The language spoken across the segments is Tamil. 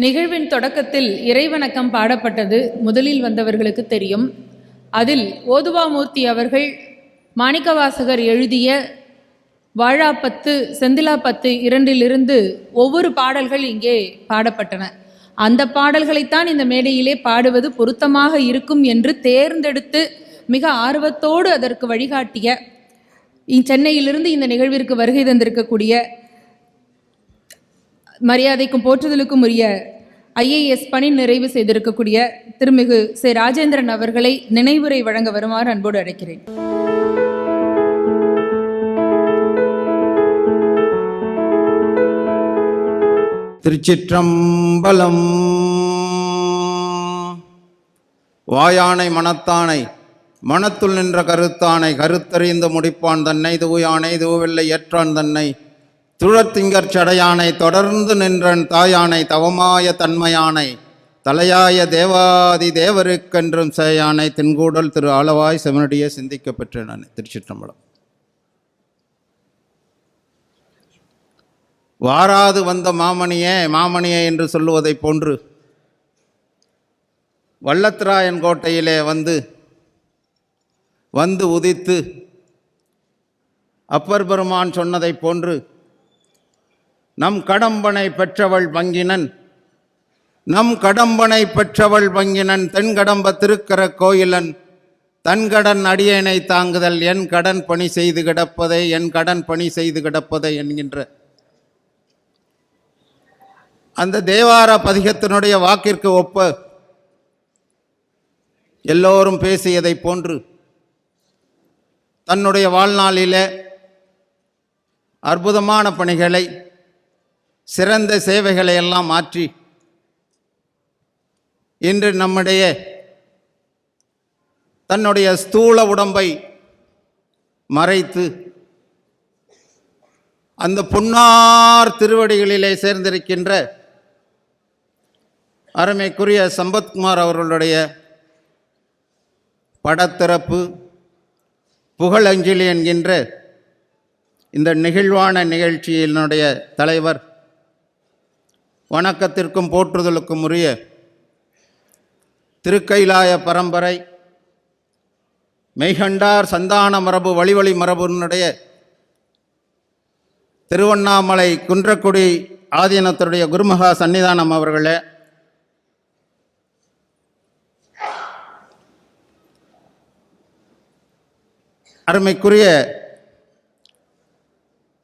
நிகழ்வின் தொடக்கத்தில் இறைவணக்கம் பாடப்பட்டது முதலில் வந்தவர்களுக்கு தெரியும். அதில் ஓதுவாமூர்த்தி அவர்கள் மாணிக்கவாசகர் எழுதிய வாழாப்பத்து செந்திலாப்பத்து இரண்டிலிருந்து ஒவ்வொரு பாடல்கள் இங்கே பாடப்பட்டன. அந்த பாடல்களைத்தான் இந்த மேடையிலே பாடுவது பொருத்தமாக இருக்கும் என்று தேர்ந்தெடுத்து மிக ஆர்வத்தோடு அதற்கு வழிகாட்டிய இ- சென்னையிலிருந்து இந்த நிகழ்விற்கு வருகை தந்திருக்கக்கூடிய மரியாதைக்கும் போற்றுதலுக்கும் உரிய ஐஏஎஸ் பணி நிறைவு செய்திருக்கக்கூடிய திருமிகு சே ராஜேந்திரன் அவர்களை நினைவுரை வழங்க வருமாறு அன்போடு அழைக்கிறேன். திருச்சிற்றம்பலம். வாயானை மனத்தானை மனத்துள் நின்ற கருத்தானை கருத்தறிந்து முடிப்பான் தன்னை தூயானை தூவில்லை ஏற்றான் தன்னை. துழத்திங்கற் சடையானை தொடர்ந்து நின்றன் தாயானை தவமாய தன்மையானை தலையாய தேவாதி தேவருக்கென்றும் சேயானை தென்கூடல் திரு ஆளவாய் செவனடியே சிந்திக்கப்பெற்றேன் நான் திருச்சிற்றம்பலம். வாராது வந்த மாமணியே மாமணியே என்று சொல்லுவதைப் போன்று வல்லத்ராயன் கோட்டையிலே வந்து வந்து உதித்து அப்பர் பெருமான் சொன்னதைப் போன்று நம் கடம்பனை பெற்றவள் பங்கினன் நம் கடம்பனை பெற்றவள் பங்கினன் தென்கடம்ப திருக்கர கோயிலன். தன்கடன் அடியேனை தாங்குதல் என் கடன் பணி செய்து கிடப்பதை என் கடன் பணி செய்து கிடப்பதை என்கின்ற. அந்த தேவார பதிகத்தினுடைய வாக்கிற்கு ஒப்ப. எல்லோரும் பேசியதைப் போன்று. தன்னுடைய வாழ்நாளிலே அற்புதமான பணிகளை சிறந்த சேவைகளை எல்லாம் மாற்றி இன்று நம்முடைய தன்னுடைய ஸ்தூல உடம்பை மறைத்து அந்த பொன்னார் திருவடிகளிலே சேர்ந்திருக்கின்ற அருமைக்குரிய சம்பத்குமார் அவர்களுடைய படத்திறப்பு புகழஞ்சலி என்கின்ற இந்த நெகிழ்வான நிகழ்ச்சியினுடைய தலைவர் வணக்கத்திற்கும் போற்றுதலுக்கும் உரிய திருக்கைலாய பரம்பரை மெய்கண்டார் சந்தான மரபு வழிவழி மரபுனுடைய திருவண்ணாமலை குன்றக்குடி ஆதீனத்துடைய குருமகா சன்னிதானம் அவர்களே. அருமைக்குரிய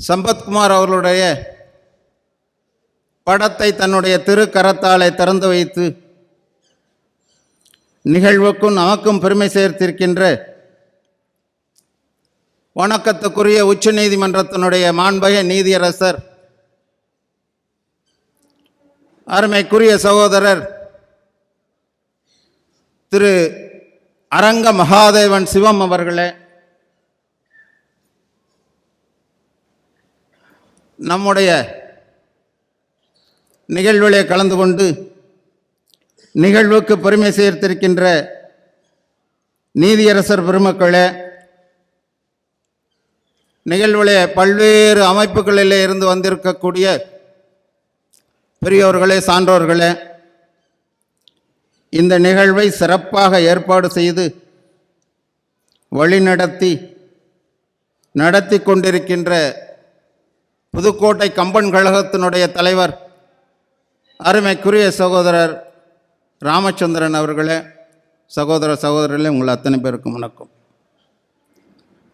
சம்பத்குமார் அவர்களுடைய படத்தை தன்னுடைய திருக்கரத்தாலே திறந்து வைத்து நிகழ்வுக்கும் நமக்கும் பெருமை சேர்த்திருக்கின்ற வணக்கத்துக்குரிய உச்ச நீதிமன்றத்தினுடைய மாண்பக நீதியரசர் அருமைக்குரிய சகோதரர் திரு அரங்க மகாதேவன் சிவம் அவர்களே நம்முடைய நிகழ்விலே கலந்து கொண்டு நிகழ்வுக்கு பெருமை சேர்த்திருக்கின்ற நீதியரசர் பெருமக்களே நிகழ்விலே பல்வேறு அமைப்புகளிலே இருந்து வந்திருக்கக்கூடிய பெரியோர்களே சான்றோர்களே இந்த நிகழ்வை சிறப்பாக ஏற்பாடு செய்து வழிநடத்தி நடத்தி கொண்டிருக்கின்ற புதுக்கோட்டை கம்பன் கழகத்தினுடைய தலைவர் அருமைக்குரிய சகோதரர் ராமச்சந்திரன் அவர்களே சகோதர சகோதரர்களே உங்கள் அத்தனை பேருக்கும் வணக்கம்.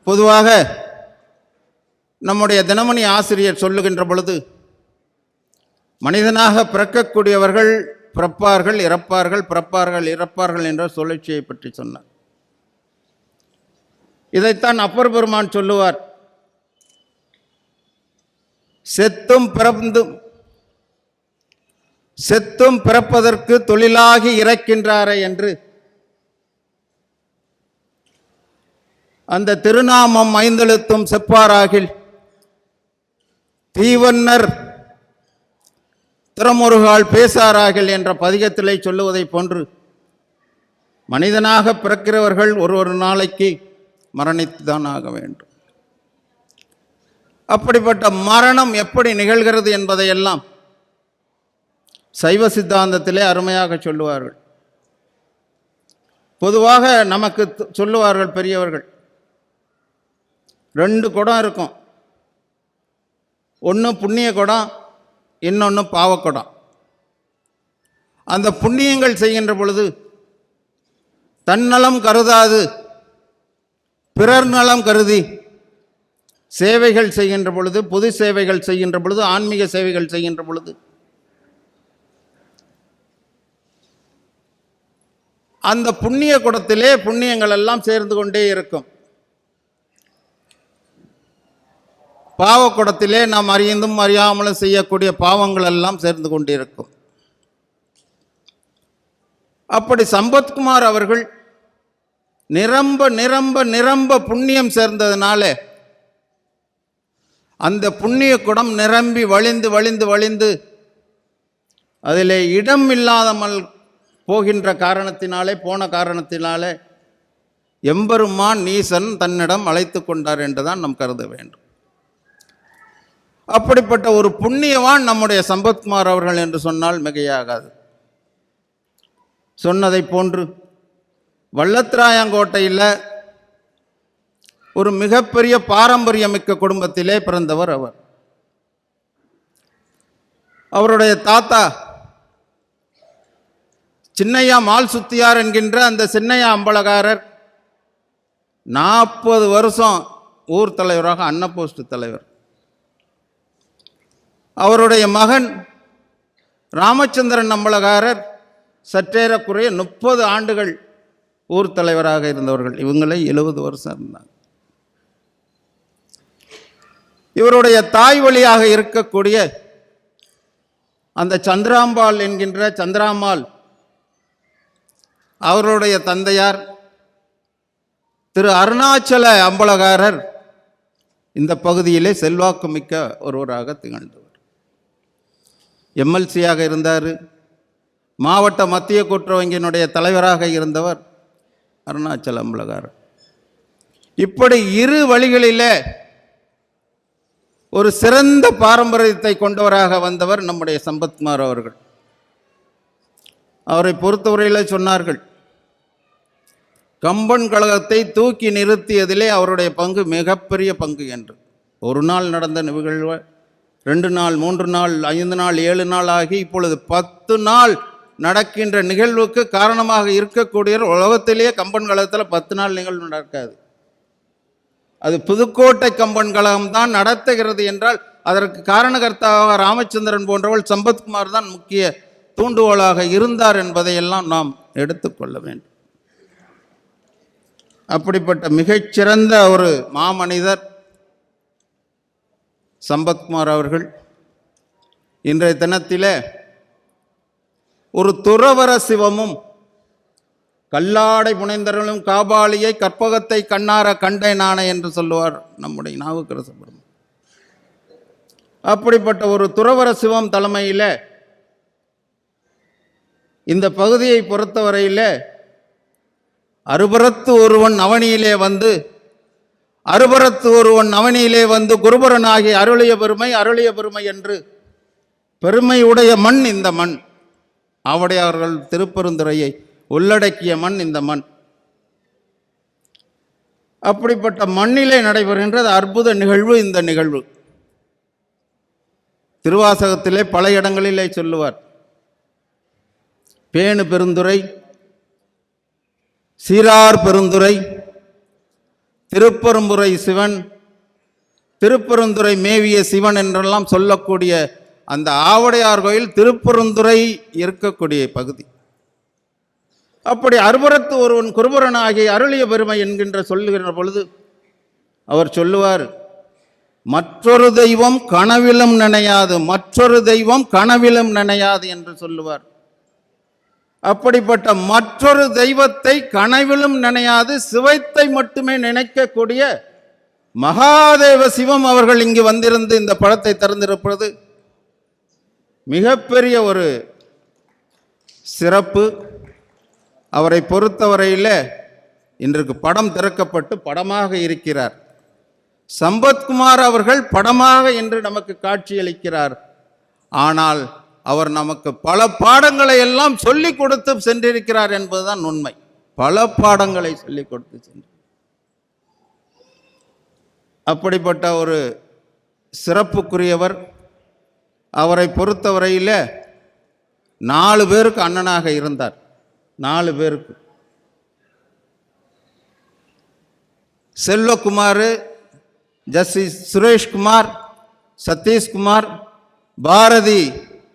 பொதுவாக நம்முடைய தினமணி ஆசிரியர் சொல்லுகின்ற பொழுது மனிதனாக பிறக்கக்கூடியவர்கள் பிறப்பார்கள் இறப்பார்கள் பிறப்பார்கள் இறப்பார்கள் என்ற சுழற்சியை பற்றி சொன்னார். இதைத்தான் அப்பர் பெருமான் சொல்லுவார் செத்தும் பிறந்தும் செத்தும் பிறப்பதற்கு தொழிலாகி இறக்கின்றாரே என்று. அந்த திருநாமம் ஐந்தெழுத்தும் செப்பாராகில் தீவன்னர் திறமுருகால் பேசாராகில் என்ற பதிகத்திலே சொல்லுவதைப் போன்று மனிதனாக பிறக்கிறவர்கள் ஒரு ஒரு நாளைக்கு மரணித்துதான் ஆக வேண்டும். அப்படிப்பட்ட மரணம் எப்படி நிகழ்கிறது என்பதையெல்லாம் சைவ சித்தாந்தத்திலே அருமையாக சொல்லுவார்கள். பொதுவாக நமக்கு சொல்லுவார்கள் பெரியவர்கள். ரெண்டு குடம் இருக்கும். ஒன்று புண்ணிய குடம் இன்னொன்று பாவக்குடம் அந்த புண்ணியங்கள் செய்கின்ற பொழுது தன்னலம் கருதாது பிறர் நலம் கருதி சேவைகள் செய்கின்ற பொழுது பொது சேவைகள் செய்கின்ற பொழுது ஆன்மீக சேவைகள் செய்கின்ற பொழுது அந்த புண்ணிய குடத்திலே புண்ணியங்கள் எல்லாம் சேர்ந்து கொண்டே இருக்கும். பாவக்குடத்திலே நாம் அறிந்தும் அறியாமலும் செய்யக்கூடிய பாவங்கள் எல்லாம் சேர்ந்து கொண்டிருக்கும். அப்படி சம்பத்குமார் அவர்கள் நிரம்ப நிரம்ப நிரம்ப புண்ணியம் சேர்ந்ததுனால அந்த புண்ணிய குடம் நிரம்பி வழிந்து வழிந்து வழிந்து அதிலே இடம் இல்லாதமல் போகின்ற காரணத்தினாலே போன காரணத்தினாலே எம்பெருமான் நீசன் தன்னிடம் அழைத்து கொண்டார் என்றுதான் நாம் கருத வேண்டும். அப்படிப்பட்ட ஒரு புண்ணியவான் நம்முடைய சம்பத்குமார் அவர்கள் என்று சொன்னால் மிகையாகாது. சொன்னதைப் போன்று வல்லத்ராயங்கோட்டையில் ஒரு மிகப்பெரிய பாரம்பரியமிக்க குடும்பத்திலே பிறந்தவர் அவர். அவருடைய தாத்தா சின்னையா மால் சுத்தியார் என்கின்ற அந்த சின்னையா அம்பலகாரர் நாற்பது வருஷம் ஊர் தலைவராக அன்னபோஸ்ட் தலைவர். அவருடைய மகன் ராமச்சந்திரன் அம்பலகாரர் சற்றேறக்குறைய முப்பது ஆண்டுகள் ஊர் தலைவராக இருந்தவர்கள். இவங்களே எழுபது வருஷம் இருந்தாங்க. இவருடைய தாய் வழியாக இருக்கக்கூடிய அந்த சந்திராம்பாள் என்கின்ற சந்திராம்பாள் அவருடைய தந்தையார் திரு அருணாச்சல அம்பலகாரர் இந்த பகுதியிலே செல்வாக்கு மிக்க ஒருவராக திகழ்ந்தவர். எம்எல்சியாக இருந்தார் மாவட்ட மத்திய கூட்டுறவு வங்கியினுடைய தலைவராக இருந்தவர் அருணாச்சல அம்பலகாரர். இப்படி இரு வழிகளிலே ஒரு சிறந்த பாரம்பரியத்தை கொண்டவராக வந்தவர் நம்முடைய சம்பத்குமார் அவர்கள். அவரை பொறுத்தவரையில் சொன்னார்கள் கம்பன் கழகத்தை தூக்கி நிறுத்தியதிலே அவருடைய பங்கு மிகப்பெரிய பங்கு என்று. ஒரு நாள் நடந்த நிகழ்வு ரெண்டு நாள் மூன்று நாள் ஐந்து நாள் ஏழு நாள் ஆகி இப்பொழுது பத்து நாள் நடக்கின்ற நிகழ்வுக்கு காரணமாக இருக்கக்கூடிய உலகத்திலேயே கம்பன் கழகத்தில் பத்து நாள் நிகழ்வு நடக்காது. அது புதுக்கோட்டை கம்பன் கழகம் தான் நடத்துகிறது என்றால் அதற்கு காரணகர்த்தாவாக ராமச்சந்திரன் போன்றவள் சம்பத்குமார் தான் முக்கிய தூண்டுகோலாக இருந்தார் என்பதையெல்லாம் நாம் எடுத்துக்கொள்ள வேண்டும். அப்படிப்பட்ட மிகச்சிறந்த ஒரு மாமனிதர் சம்பத்குமார் அவர்கள். இன்றைய தினத்திலே ஒரு துறவர சிவமும் கல்லாடை புனைந்தர்களும் காபாலியை கற்பகத்தை கண்ணார கண்டை நாணை என்று சொல்லுவார் நம்முடைய நாவுக்கரசப்படும் அப்படிப்பட்ட ஒரு துறவர சிவம் தலைமையில் இந்த பகுதியை பொறுத்தவரையில் அறுபுறத்து ஒருவன் அவனியிலே வந்து அறுபுறத்து ஒருவன் அவனியிலே வந்து குருபரனாகி அருளிய பெருமை அருளிய பெருமை என்று பெருமையுடைய மண் இந்த மண். அவடையார்கள் திருப்பெருந்துறையை உள்ளடக்கிய மண் இந்த மண். அப்படிப்பட்ட மண்ணிலே நடைபெறுகின்றது அற்புத நிகழ்வு இந்த நிகழ்வு. திருவாசகத்திலே பல இடங்களிலே சொல்லுவார். பேணு பெருந்துரை சீரார் பெருந்துரை திருப்பெரும்புரை சிவன் திருப்பெருந்துறை மேவிய சிவன் என்றெல்லாம் சொல்லக்கூடிய அந்த ஆவடையார் கோயில் திருப்பெருந்துறை இருக்கக்கூடிய பகுதி. அப்படி அறுபரத்து ஒருவன் குருபரனாகி அருளிய பெருமை என்கின்ற சொல்லுகின்ற பொழுது அவர் சொல்லுவார் மற்றொரு தெய்வம் கனவிலும் நினையாது மற்றொரு தெய்வம் கனவிலும் நினையாது என்று சொல்லுவார். அப்படிப்பட்ட மற்றொரு தெய்வத்தை கனவிலும் நினையாது சிவத்தை மட்டுமே நினைக்கக்கூடிய மகாதேவ சிவம் அவர்கள் இங்கு வந்திருந்து இந்த படத்தை திறந்திருப்பது மிகப்பெரிய ஒரு சிறப்பு. அவரை பொறுத்தவரையில் இன்றைக்கு படம் திறக்கப்பட்டு படமாக இருக்கிறார். சம்பத்குமார் அவர்கள் படமாக இன்று நமக்கு காட்சியளிக்கிறார். ஆனால் அவர் நமக்கு பல பாடங்களை எல்லாம் சொல்லிக் கொடுத்து சென்றிருக்கிறார் என்பதுதான் உண்மை. பல பாடங்களை சொல்லிக் கொடுத்து சென்று அப்படிப்பட்ட ஒரு சிறப்புக்குரியவர். அவரை பொறுத்தவரையில் நாலு பேருக்கு அண்ணனாக இருந்தார். நாலு பேருக்கு. செல்வகுமார் ஜஸ்டிஸ் சுரேஷ்குமார் சதீஷ்குமார் பாரதி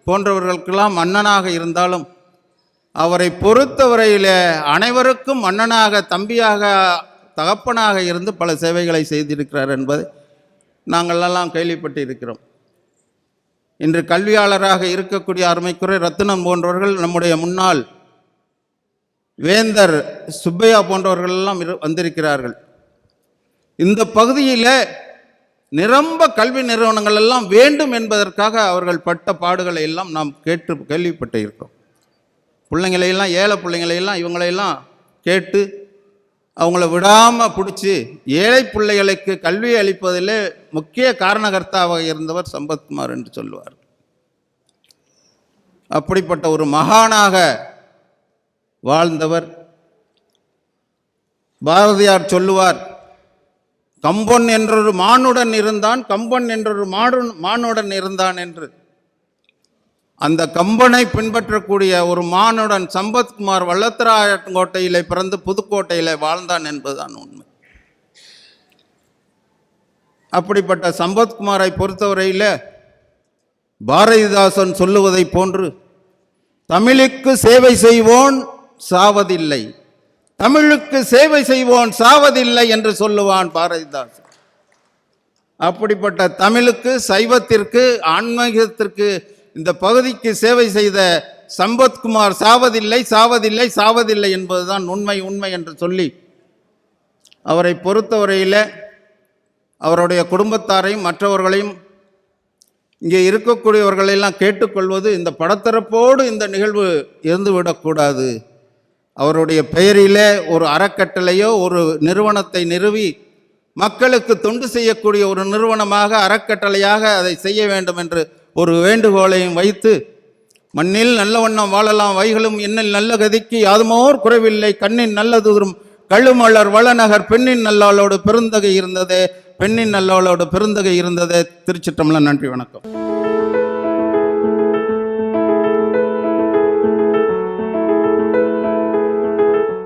போன்றவர்களுக்கெல்லாம் அண்ணனாக இருந்தாலும் அவரை பொறுத்தவரையில் அனைவருக்கும் அண்ணனாக தம்பியாக தகப்பனாக இருந்து பல சேவைகளை செய்திருக்கிறார் என்பதை நாங்களெல்லாம் கேள்விப்பட்டு இருக்கிறோம் இன்று கல்வியாளராக இருக்கக்கூடிய அருமைக்குறை ரத்தினம் போன்றவர்கள் நம்முடைய முன்னாள் வேந்தர் சுப்பையா போன்றவர்கள் எல்லாம் இரு- வந்திருக்கிறார்கள். இந்த பகுதியில் நிரம்ப கல்வி நிறுவனங்கள் எல்லாம் வேண்டும் என்பதற்காக அவர்கள் பட்ட பாடுகளை எல்லாம் நாம் கேட்டு கேள்விப்பட்டு இருக்கோம். பிள்ளைங்களையெல்லாம் ஏழை பிள்ளைங்களையெல்லாம் இவங்களையெல்லாம் கேட்டு அவங்கள விடாமல் பிடிச்சி ஏழை பிள்ளைகளுக்கு கல்வி அளிப்பதிலே முக்கிய காரணகர்த்தாவாக இருந்தவர் சம்பத்குமார் என்று சொல்லுவார். அப்படிப்பட்ட ஒரு மகானாக வாழ்ந்தவர். பாரதியார் சொல்லுவார் கம்பன் என்றொரு மானுடன் இருந்தான் கம்பன் என்றொரு மாடு மானுடன் இருந்தான் என்று. அந்த கம்பனை பின்பற்றக்கூடிய ஒரு மானுடன் சம்பத்குமார் வல்லத்தராயங்கோட்டையிலே பிறந்து புதுக்கோட்டையிலே வாழ்ந்தான் என்பதுதான் உண்மை. அப்படிப்பட்ட சம்பத்குமாரை பொறுத்தவரையில் பாரதிதாசன் சொல்லுவதைப் போன்று தமிழுக்கு சேவை செய்வோன் சாவதில்லை. தமிழுக்கு சேவை செய்வோன் சாவதில்லை என்று சொல்லுவான் பாரதிதாசன். அப்படிப்பட்ட தமிழுக்கு சைவத்திற்கு ஆன்மீகத்திற்கு இந்த பகுதிக்கு சேவை செய்த சம்பத்குமார் சாவதில்லை சாவதில்லை சாவதில்லை என்பதுதான் உண்மை உண்மை என்று சொல்லி அவரை பொறுத்தவரையில் அவருடைய குடும்பத்தாரையும் மற்றவர்களையும் இங்கே இருக்கக்கூடியவர்களெல்லாம் கேட்டுக்கொள்வது இந்த படத்தரப்போடு இந்த நிகழ்வு இருந்துவிடக்கூடாது அவருடைய பெயரிலே ஒரு அறக்கட்டளையோ ஒரு நிறுவனத்தை நிறுவி மக்களுக்கு தொண்டு செய்யக்கூடிய ஒரு நிறுவனமாக அறக்கட்டளையாக அதை செய்ய வேண்டும் என்று ஒரு வேண்டுகோளையும் வைத்து மண்ணில் நல்ல வண்ணம் வாழலாம் வைகளும் என்னில் நல்ல கதிக்கு யாதுமோர் குறைவில்லை கண்ணின் நல்லதுரும் கழுமலர் வளநகர் பெண்ணின் நல்லாளோடு பெருந்தகை இருந்ததே பெண்ணின் நல்லாளோடு பெருந்தகை இருந்ததே. திருச்சிற்றம்பலம் நன்றி வணக்கம்.